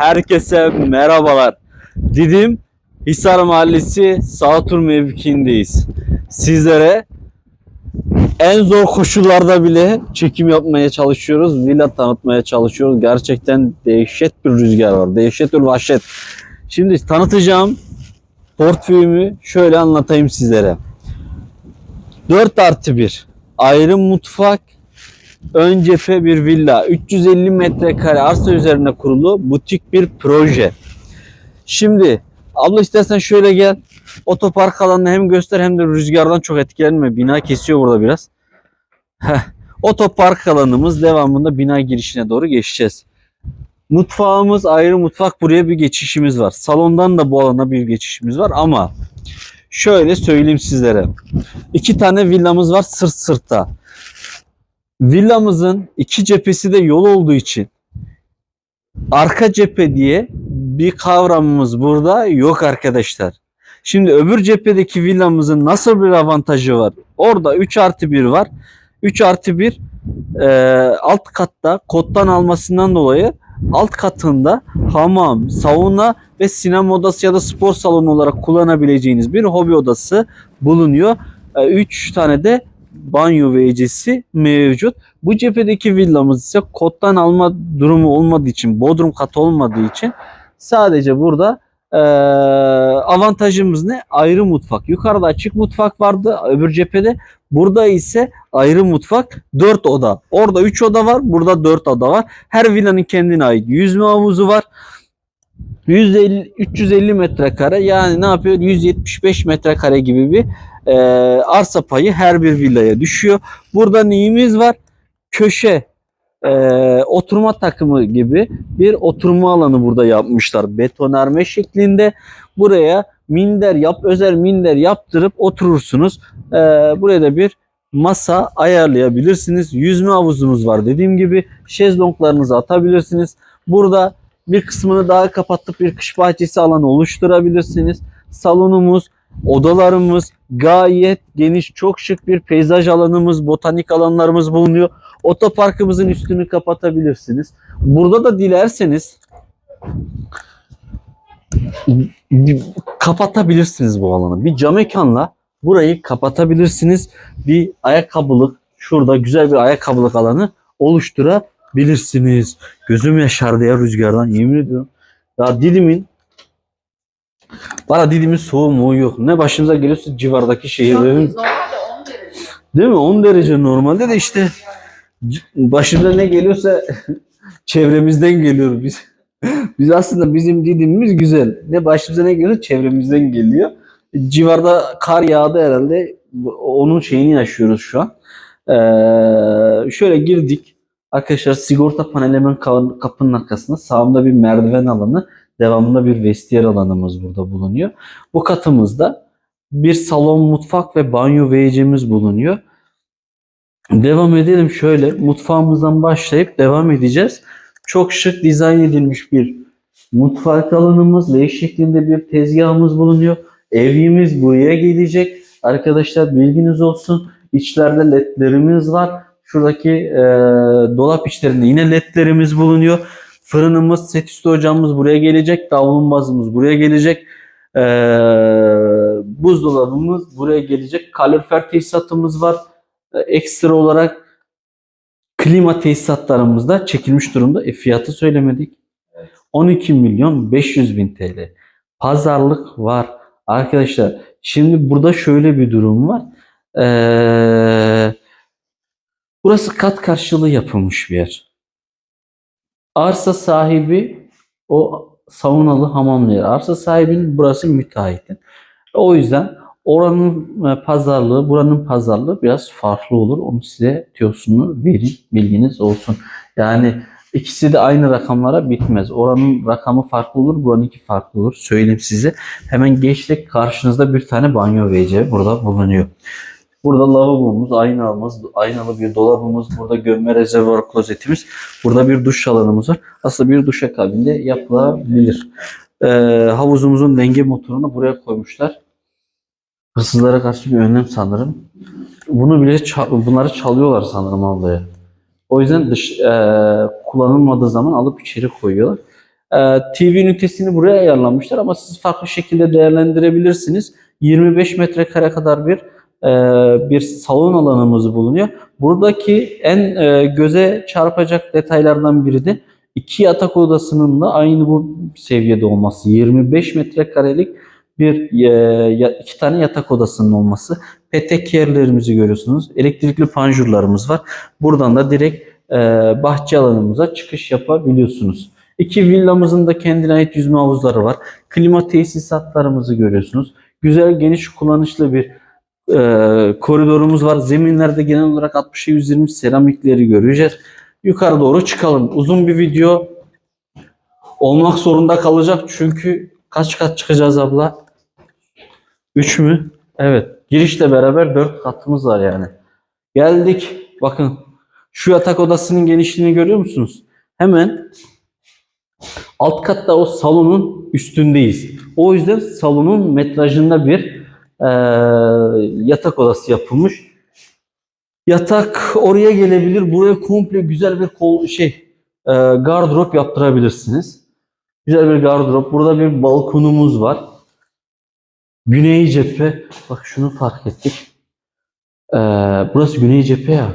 Herkese merhabalar. Didim Hisar Mahallesi Sağtur mevkiindeyiz. Sizlere en zor koşullarda bile çekim yapmaya çalışıyoruz. Villa tanıtmaya çalışıyoruz. Gerçekten dehşet bir rüzgar var. Dehşet bir vahşet. Şimdi tanıtacağım portföyümü şöyle anlatayım sizlere. 4 artı 1 ayrı mutfak ön cephe bir villa 350 metrekare arsa üzerine kurulu butik bir proje. Şimdi abla istersen şöyle gel. Otopark alanını hem göster hem de rüzgardan çok etkilenme. Bina kesiyor burada biraz. Heh. Otopark alanımız devamında bina girişine doğru geçeceğiz. Mutfağımız ayrı mutfak. Buraya bir geçişimiz var. Salondan da bu alana bir geçişimiz var ama şöyle söyleyeyim sizlere. İki tane villamız var sırt sırta. Villamızın iki cephesi de yol olduğu için arka cephe diye bir kavramımız burada yok arkadaşlar. Şimdi öbür cephedeki villamızın nasıl bir avantajı var? Orada 3 artı 1 var. 3 artı 1 e, alt katta koddan almasından dolayı alt katında hamam, sauna ve sinema odası ya da spor salonu olarak kullanabileceğiniz bir hobi odası bulunuyor. 3 tane de banyo ecesi mevcut. Bu cephedeki villamız ise koddan alma durumu olmadığı için, bodrum katı olmadığı için sadece burada eee, avantajımız ne? Ayrı mutfak. Yukarıda açık mutfak vardı öbür cephede. Burada ise ayrı mutfak 4 oda. Orada 3 oda var, burada 4 oda var. Her villanın kendine ait yüzme havuzu var. 150 350 metrekare yani ne yapıyor? 175 metrekare gibi bir e, arsa payı her bir villaya düşüyor. Burada neyimiz var? Köşe e, oturma takımı gibi bir oturma alanı burada yapmışlar. Betonarme şeklinde. Buraya minder yap, özel minder yaptırıp oturursunuz. E, buraya da bir masa ayarlayabilirsiniz. Yüzme havuzumuz var dediğim gibi. Şezlonglarınızı atabilirsiniz. Burada bir kısmını daha kapatıp bir kış bahçesi alanı oluşturabilirsiniz. Salonumuz, odalarımız gayet geniş, çok şık bir peyzaj alanımız, botanik alanlarımız bulunuyor. Otoparkımızın üstünü kapatabilirsiniz. Burada da dilerseniz kapatabilirsiniz bu alanı. Bir cam mekanla burayı kapatabilirsiniz. Bir ayakkabılık, şurada güzel bir ayakkabılık alanı oluşturabilirsiniz. Gözüm yaşardı ya rüzgardan yemin ediyorum. Ya Didim'in bana Didim'in soğuğu yok. Ne başımıza geliyorsa civardaki şehirlerin Normalde 10 derece. Değil mi? 10 derece normalde de işte başımıza ne geliyorsa çevremizden geliyor biz. Biz aslında bizim Didim'imiz güzel. Ne başımıza ne geliyor çevremizden geliyor. Civarda kar yağdı herhalde. Onun şeyini yaşıyoruz şu an. Ee, şöyle girdik. Arkadaşlar sigorta paneli hemen ka- kapının arkasında. Sağımda bir merdiven alanı. Devamında bir vestiyer alanımız burada bulunuyor. Bu katımızda bir salon, mutfak ve banyo WC'miz bulunuyor. Devam edelim şöyle. Mutfağımızdan başlayıp devam edeceğiz. Çok şık dizayn edilmiş bir mutfak alanımız. L şeklinde bir tezgahımız bulunuyor. Evimiz buraya gelecek. Arkadaşlar bilginiz olsun. İçlerde ledlerimiz var. Şuradaki e, dolap içlerinde yine ledlerimiz bulunuyor. Fırınımız, set üstü ocağımız buraya gelecek. Davlumbazımız buraya gelecek. Ee, buzdolabımız buraya gelecek. Kalorifer tesisatımız var. Ee, ekstra olarak klima tesisatlarımız da çekilmiş durumda. E, fiyatı söylemedik. 12 milyon 500 bin TL. Pazarlık var. Arkadaşlar şimdi burada şöyle bir durum var. Ee, burası kat karşılığı yapılmış bir yer. Arsa sahibi o savunalı hamamlı yer. Arsa sahibinin burası müteahhitin. O yüzden oranın e, pazarlığı, buranın pazarlığı biraz farklı olur. Onu size tiyosunu verin, bilginiz olsun. Yani ikisi de aynı rakamlara bitmez. Oranın rakamı farklı olur, buranınki farklı olur. Söyleyeyim size. Hemen geçtik. Karşınızda bir tane banyo WC burada bulunuyor. Burada lavabomuz, aynamız, aynalı bir dolabımız, burada gömme rezervuar klozetimiz, burada bir duş alanımız var. Aslında bir duş akabinde yapılabilir. Ee, havuzumuzun denge motorunu buraya koymuşlar. Hırsızlara karşı bir önlem sanırım. Bunu bile ça- bunları çalıyorlar sanırım ablaya. O yüzden dış e, kullanılmadığı zaman alıp içeri koyuyorlar. Ee, TV ünitesini buraya ayarlamışlar ama siz farklı şekilde değerlendirebilirsiniz. 25 metrekare kadar bir e, bir salon alanımız bulunuyor. Buradaki en e, göze çarpacak detaylardan biri de iki yatak odasının da aynı bu seviyede olması. 25 metrekarelik bir e, iki tane yatak odasının olması. Petek yerlerimizi görüyorsunuz. Elektrikli panjurlarımız var. Buradan da direkt e, bahçe alanımıza çıkış yapabiliyorsunuz. İki villamızın da kendine ait yüzme havuzları var. Klima tesisatlarımızı görüyorsunuz. Güzel, geniş, kullanışlı bir e, koridorumuz var. Zeminlerde genel olarak 60'a 120 seramikleri göreceğiz. Yukarı doğru çıkalım. Uzun bir video olmak zorunda kalacak çünkü kaç kat çıkacağız abla? 3 mü? Evet. Girişle beraber 4 katımız var yani. Geldik. Bakın şu yatak odasının genişliğini görüyor musunuz? Hemen alt katta o salonun üstündeyiz. O yüzden salonun metrajında bir e, yatak odası yapılmış. Yatak oraya gelebilir. Buraya komple güzel bir kol şey e, gardırop yaptırabilirsiniz. Güzel bir gardırop. Burada bir balkonumuz var. Güney cephe. Bak şunu fark ettik. Ee, burası güney cephe ya.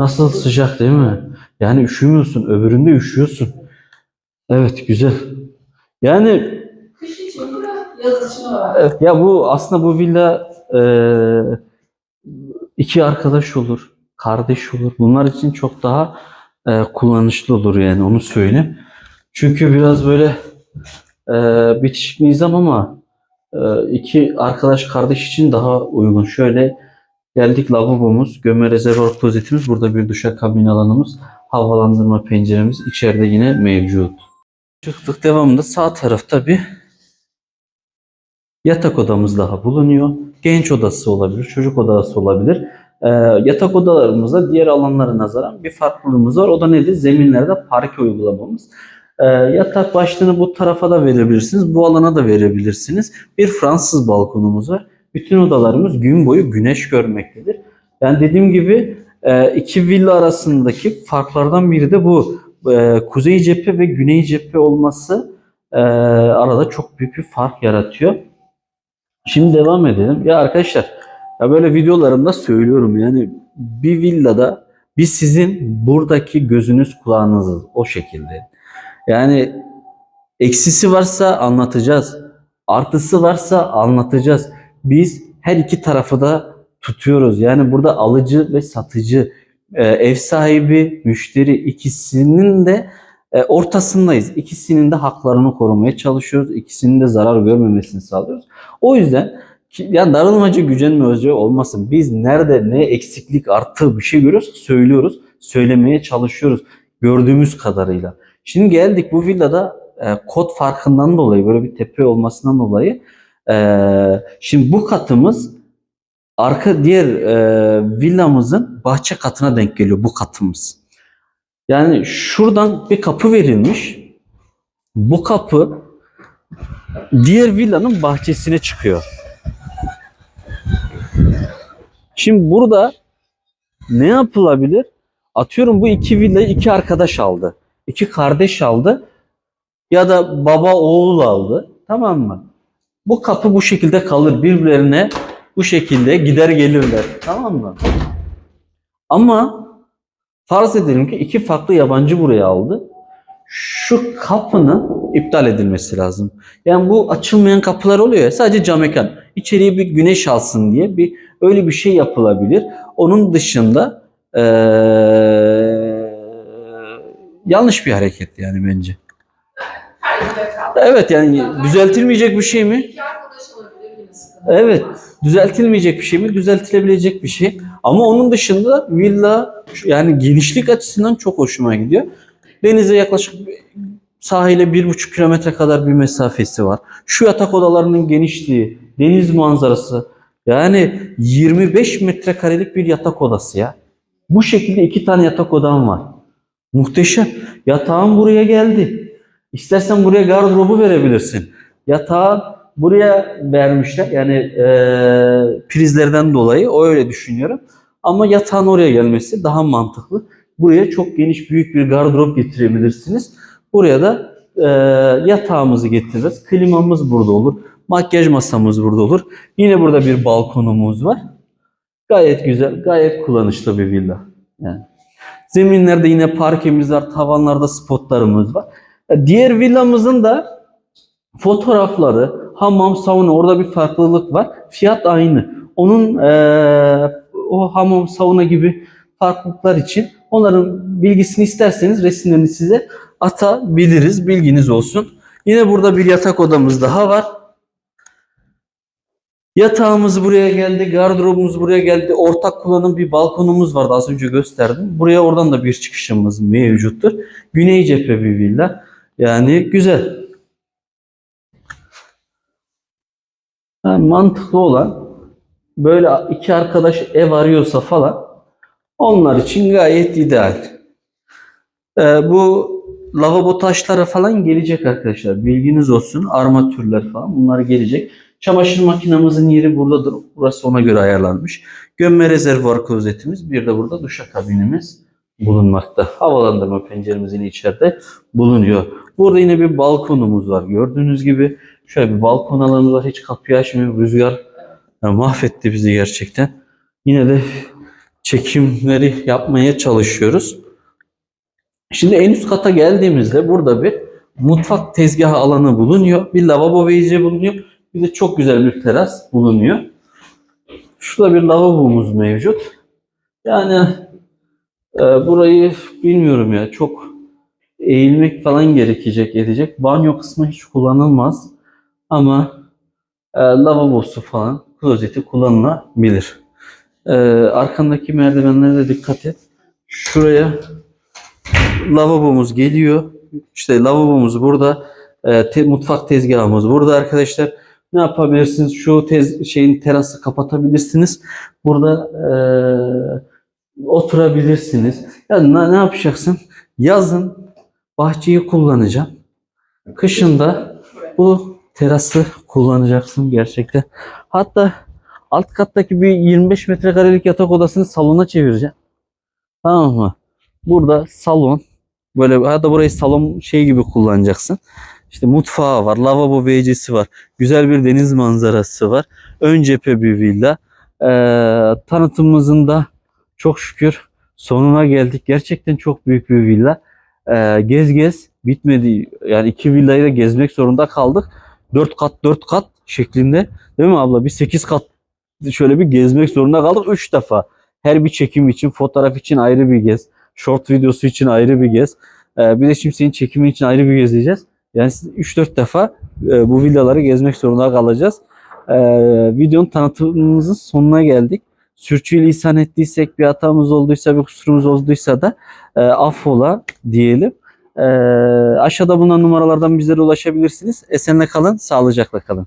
Nasıl sıcak değil mi? Yani üşümüyorsun. Öbüründe üşüyorsun. Evet güzel. Yani ya bu aslında bu villa e, iki arkadaş olur. Kardeş olur. Bunlar için çok daha e, kullanışlı olur yani onu söyleyeyim. Çünkü biraz böyle e, bitişik nizam ama e, iki arkadaş kardeş için daha uygun. Şöyle geldik lavabomuz, gömme rezervuar klozetimiz, burada bir duşakabin alanımız, havalandırma penceremiz içeride yine mevcut. Çıktık devamında sağ tarafta bir yatak odamız daha bulunuyor. Genç odası olabilir, çocuk odası olabilir. Ee, yatak odalarımızda diğer alanlara nazaran bir farklılığımız var. O da nedir? Zeminlerde parke uygulamamız. Ee, yatak başlığını bu tarafa da verebilirsiniz. Bu alana da verebilirsiniz. Bir Fransız balkonumuz var. Bütün odalarımız gün boyu güneş görmektedir. Yani dediğim gibi e, iki villa arasındaki farklardan biri de bu. E, kuzey cephe ve güney cephe olması e, arada çok büyük bir fark yaratıyor. Şimdi devam edelim. Ya arkadaşlar ya böyle videolarımda söylüyorum yani bir villada biz sizin buradaki gözünüz kulağınızız o şekilde. Yani eksisi varsa anlatacağız. Artısı varsa anlatacağız. Biz her iki tarafı da tutuyoruz. Yani burada alıcı ve satıcı, e, ev sahibi, müşteri ikisinin de e, ortasındayız. İkisinin de haklarını korumaya çalışıyoruz. İkisinin de zarar görmemesini sağlıyoruz. O yüzden ya darılmacı gücenme özce olmasın. Biz nerede ne eksiklik artı bir şey görüyorsak söylüyoruz. Söylemeye çalışıyoruz. Gördüğümüz kadarıyla. Şimdi geldik bu villada e, kod farkından dolayı böyle bir tepe olmasından dolayı e, şimdi bu katımız arka diğer e, villamızın bahçe katına denk geliyor bu katımız. Yani şuradan bir kapı verilmiş. Bu kapı diğer villanın bahçesine çıkıyor. Şimdi burada ne yapılabilir? Atıyorum bu iki villayı iki arkadaş aldı. iki kardeş aldı. Ya da baba oğul aldı. Tamam mı? Bu kapı bu şekilde kalır. Birbirlerine bu şekilde gider gelirler. Tamam mı? Ama farz edelim ki iki farklı yabancı buraya aldı. Şu kapının iptal edilmesi lazım. Yani bu açılmayan kapılar oluyor ya sadece cam mekan. İçeriye bir güneş alsın diye bir öyle bir şey yapılabilir. Onun dışında eee, yanlış bir hareket yani bence. Evet yani düzeltilmeyecek bir şey mi? Evet. Düzeltilmeyecek bir şey mi? Düzeltilebilecek bir şey. Ama onun dışında villa yani genişlik açısından çok hoşuma gidiyor. Denize yaklaşık sahile bir buçuk kilometre kadar bir mesafesi var. Şu yatak odalarının genişliği, deniz manzarası. Yani 25 metrekarelik bir yatak odası ya. Bu şekilde iki tane yatak odam var. Muhteşem. Yatağım buraya geldi. İstersen buraya gardırobu verebilirsin. Yatağı buraya vermişler. Yani eee, prizlerden dolayı o öyle düşünüyorum. Ama yatağın oraya gelmesi daha mantıklı. Buraya çok geniş büyük bir gardırop getirebilirsiniz. Buraya da e, yatağımızı getiririz. Klimamız burada olur. Makyaj masamız burada olur. Yine burada bir balkonumuz var. Gayet güzel, gayet kullanışlı bir villa. Yani. Zeminlerde yine parkemiz var, tavanlarda spotlarımız var. E, Diğer villamızın da fotoğrafları, hamam, sauna orada bir farklılık var. Fiyat aynı. Onun eee, o hamam, sauna gibi farklılıklar için onların bilgisini isterseniz resimlerini size atabiliriz. Bilginiz olsun. Yine burada bir yatak odamız daha var. Yatağımız buraya geldi, gardırobumuz buraya geldi. Ortak kullanım bir balkonumuz vardı az önce gösterdim. Buraya oradan da bir çıkışımız mevcuttur. Güney cephe bir villa. Yani güzel. Ha, mantıklı olan böyle iki arkadaş ev arıyorsa falan onlar için gayet ideal. Ee, bu lavabo taşları falan gelecek arkadaşlar. Bilginiz olsun. Armatürler falan bunlar gelecek. Çamaşır makinamızın yeri buradadır. Burası ona göre ayarlanmış. Gömme rezervuar klozetimiz. Bir de burada duşakabinimiz bulunmakta. Havalandırma penceremiz yine içeride bulunuyor. Burada yine bir balkonumuz var. Gördüğünüz gibi şöyle bir balkon alanımız var. Hiç kapıyı açmıyor. Rüzgar yani mahvetti bizi gerçekten. Yine de çekimleri yapmaya çalışıyoruz. Şimdi en üst kata geldiğimizde burada bir mutfak tezgahı alanı bulunuyor. Bir lavabo ve bulunuyor. Bir de çok güzel bir teras bulunuyor. Şurada bir lavabomuz mevcut. Yani e, burayı bilmiyorum ya çok eğilmek falan gerekecek edecek. Banyo kısmı hiç kullanılmaz. Ama e, lavabosu falan klozeti kullanılabilir. E, arkandaki merdivenlere dikkat et. Şuraya lavabomuz geliyor. İşte lavabomuz burada. E, te- mutfak tezgahımız burada arkadaşlar. Ne yapabilirsiniz? Şu tez şeyin terası kapatabilirsiniz. Burada e, oturabilirsiniz. Ya ne, ne yapacaksın? Yazın bahçeyi kullanacağım. Kışın da bu terası kullanacaksın gerçekten. Hatta alt kattaki bir 25 metrekarelik yatak odasını salona çevireceğim. Tamam mı? Burada salon. Böyle hatta burayı salon şey gibi kullanacaksın. İşte mutfağı var, lavabo WC'si var. Güzel bir deniz manzarası var. Ön cephe bir villa. Ee, tanıtımımızın da çok şükür sonuna geldik. Gerçekten çok büyük bir villa. Ee, gez gez bitmedi. Yani iki villayı da gezmek zorunda kaldık. Dört kat dört kat şeklinde. Değil mi abla? Bir sekiz kat şöyle bir gezmek zorunda kaldık. Üç defa. Her bir çekim için, fotoğraf için ayrı bir gez. Short videosu için ayrı bir gez. Ee, bir de şimdi senin çekimin için ayrı bir gezeceğiz. Yani 3-4 defa e, bu villaları gezmek zorunda kalacağız. Ee, videonun tanıtımımızın sonuna geldik. Sürçülisan ettiysek, bir hatamız olduysa, bir kusurumuz olduysa da e, affola diyelim. Ee, aşağıda bulunan numaralardan bizlere ulaşabilirsiniz. Esenle kalın, sağlıcakla kalın.